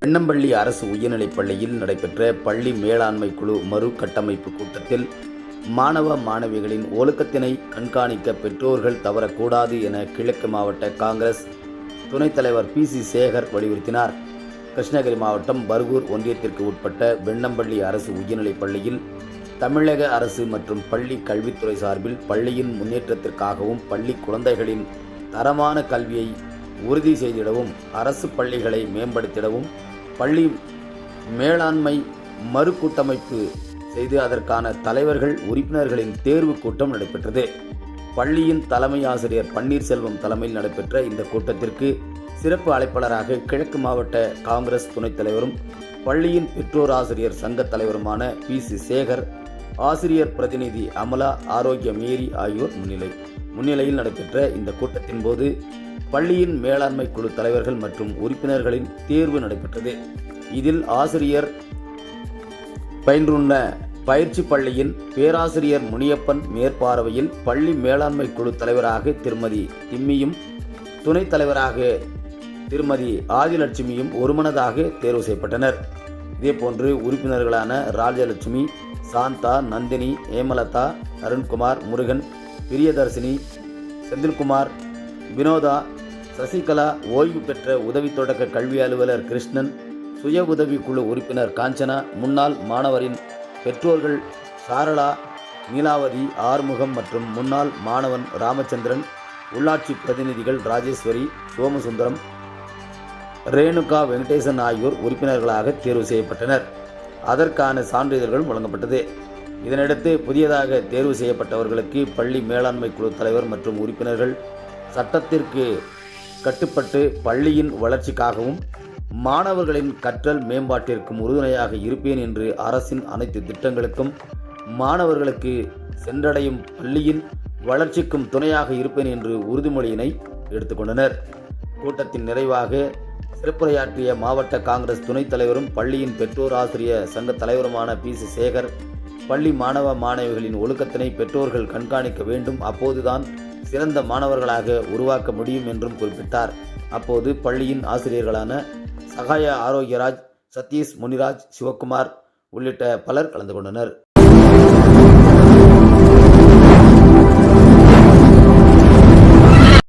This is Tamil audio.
வெண்ணம்பள்ளி அரசு உயர்நிலைப் பள்ளியில் நடைபெற்ற பள்ளி மேலாண்மை குழு மறு கட்டமைப்பு கூட்டத்தில் மாணவ மாணவிகளின் ஒழுக்கத்தினை கண்காணிக்க பெற்றோர்கள் தவறக்கூடாது என கிழக்கு மாவட்ட காங்கிரஸ் துணைத் தலைவர் பி சி சேகர் வலியுறுத்தினார். கிருஷ்ணகிரி மாவட்டம் பர்கூர் ஒன்றியத்திற்கு உட்பட்ட வெண்ணம்பள்ளி அரசு உயர்நிலைப் பள்ளியில் தமிழக அரசு மற்றும் பள்ளி கல்வித்துறை சார்பில் பள்ளியின் முன்னேற்றத்திற்காகவும் பள்ளி குழந்தைகளின் தரமான கல்வியை உறுதி செய்திடவும் அரசு பள்ளிகளை மேம்படுத்திடவும் பள்ளி மேலாண்மை மறுகூட்டமைப்பு செய்து அதற்கான தலைவர்கள் உறுப்பினர்களின் தேர்வு கூட்டம் நடைபெற்றது. பள்ளியின் தலைமை ஆசிரியர் பன்னீர்செல்வம் தலைமையில் நடைபெற்ற இந்த கூட்டத்திற்கு சிறப்பு அழைப்பாளராக கிழக்கு மாவட்ட காங்கிரஸ் துணைத் தலைவரும் பள்ளியின் பெற்றோர் ஆசிரியர் சங்க தலைவருமான பி. சி. சேகர் ஆசிரியர் பிரதிநிதி அமலா ஆரோக்கிய மேரி ஆகியோர் முன்னிலை முன்னிலையில் நடைபெற்ற இந்த கூட்டத்தின் போது பள்ளியின் மேலாண்மை குழு தலைவர்கள் மற்றும் உறுப்பினர்களின் தேர்வு நடைபெற்றது. இதில் ஆசிரியர் பயின்றுள்ள பயிற்சி பள்ளியின் பேராசிரியர் முனியப்பன் மேற்பார்வையில் பள்ளி மேலாண்மை குழு தலைவராக திருமதி திம்மியும் துணைத் தலைவராக திருமதி ஆதிலட்சுமியும் ஒருமனதாக தேர்வு செய்யப்பட்டனர். இதேபோன்று உறுப்பினர்களான ராஜலட்சுமி சாந்தா நந்தினி ஏமலதா அருண்குமார் முருகன் பிரியதர்சினி செந்தில்குமார் வினோதா சசிகலா ஓய்வு பெற்ற உதவி தொடக்க கல்வி அலுவலர் கிருஷ்ணன் சுய உதவி குழு உறுப்பினர் காஞ்சனா முன்னாள் மாணவரின் பெற்றோர்கள் சாரளா நீலாவதி ஆறுமுகம் மற்றும் முன்னாள் மாணவன் ராமச்சந்திரன் உள்ளாட்சி பிரதிநிதிகள் ராஜேஸ்வரி சோமசுந்தரம் ரேணுகா வெங்கடேசன் ஆகியோர் உறுப்பினர்களாக தேர்வு செய்யப்பட்டனர். அதற்கான சான்றிதழ்களும் வழங்கப்பட்டது. இதனையடுத்து புதியதாக தேர்வு செய்யப்பட்டவர்களுக்கு பள்ளி மேலாண்மை குழு தலைவர் மற்றும் உறுப்பினர்கள் சட்டத்திற்கு கட்டுப்பட்டு பள்ளியின் வளர்ச்சிக்காகவும் மாணவர்களின் கற்றல் மேம்பாட்டிற்கும் உறுதுணையாக இருப்பேன் என்று அரசின் அனைத்து திட்டங்களுக்கும் மாணவர்களுக்கு சென்றடையும் பள்ளியின் வளர்ச்சிக்கும் துணையாக இருப்பேன் என்று உறுதிமொழியினை எடுத்துக்கொண்டனர். கூட்டத்தின் நிறைவாக சிறப்புரையாற்றிய மாவட்ட காங்கிரஸ் துணைத் தலைவரும் பள்ளியின் பெற்றோர் ஆசிரிய சங்க தலைவருமான பி சி சேகர் பள்ளி மாணவ மாணவிகளின் ஒழுக்கத்தினை பெற்றோர்கள் கண்காணிக்க வேண்டும். அப்போதுதான் சிறந்த மாணவர்களாக உருவாக்க முடியும் என்றும் குறிப்பிட்டார். அப்போது பள்ளியின் ஆசிரியர்களான சகாய ஆரோக்கியராஜ் சதீஷ் முனிராஜ் சிவக்குமார் உள்ளிட்ட பலர் கலந்து கொண்டனர்.